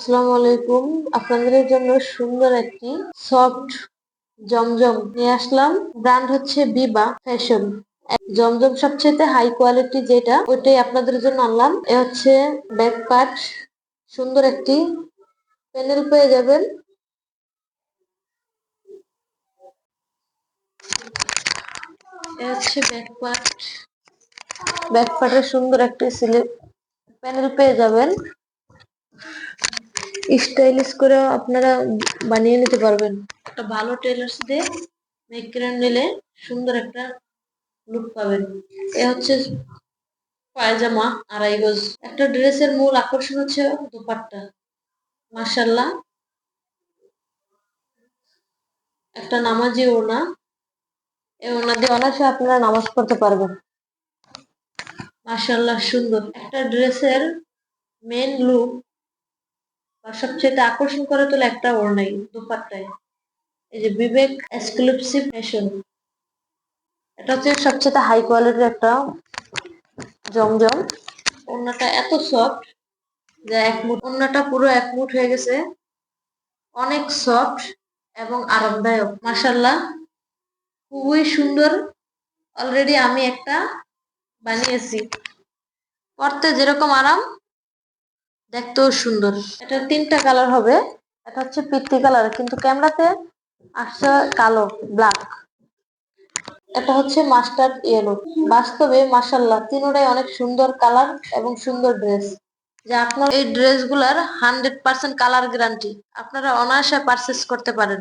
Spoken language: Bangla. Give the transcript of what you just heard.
আসসালামু আলাইকুম। আপনাদের জন্য সুন্দর একটি সফট জমজম নিয়ে আসলাম। ব্র্যান্ড হচ্ছে বিবা ফ্যাশন। জমজম সবচেয়ে হাই কোয়ালিটি যেটা, ওইটাই আপনাদের জন্য আনলাম। এ হচ্ছে ব্যাক পার্ট। সুন্দর একটি প্যানেল পেয়ে যাবেন। এ হচ্ছে ব্যাক পার্ট। ব্যাক পার্টের সুন্দর একটি সিলে প্যানেল পেয়ে যাবেন। স্টাইলিশ করে আপনারা বানিয়ে নিতে পারবেন। একটা ভালো টেলার্স দিয়ে মেক করে নিলে সুন্দর একটা লুক পাবেন। এ হচ্ছে পায়জামা, আড়াই গজ। একটা ড্রেসের মূল আকর্ষণ হচ্ছে দোপাট্টা। মার্শাল্লাহ একটা নামাজি ওনা এই ওনা দিয়ে অনায়াসে আপনারা নামাজ পড়তে পারবেন। মার্শাল্লাহ সুন্দর। একটা ড্রেসের মেন লুক বা সবচেয়ে আকর্ষণ করে তোলে একটা ওড়নাই দুপাট্টায়। এই যে বিবেক এক্সক্লুসিভ ফ্যাশন এটা হচ্ছে সবচেয়ে হাই কোয়ালিটির একটা জমজম। ওড়নাটা এত সফট যে এক মুঠ, ওড়নাটা পুরো এক মুঠ হয়ে গেছে। অনেক সফট এবং আরামদায়ক মাসাল্লাহ খুবই সুন্দর। অলরেডি আমি একটা বানিয়েছি। পরতে যেরকম আরাম দেখতেও সুন্দর। এটা তিনটা কালার হবে। এটা হচ্ছে পিত্তি কালার কিন্তু ক্যামেরাতে আসছে কালো ব্ল্যাক এটা হচ্ছে মাস্টার্ড ইয়েলো বাস্তবে মাসাল্লাহ তিনোটাই অনেক সুন্দর কালার এবং সুন্দর ড্রেস যে আপনার এই ড্রেসগুলার হান্ড্রেড পার্সেন্ট কালার গ্যারান্টি আপনারা অনায়াসে পারচেস করতে পারেন।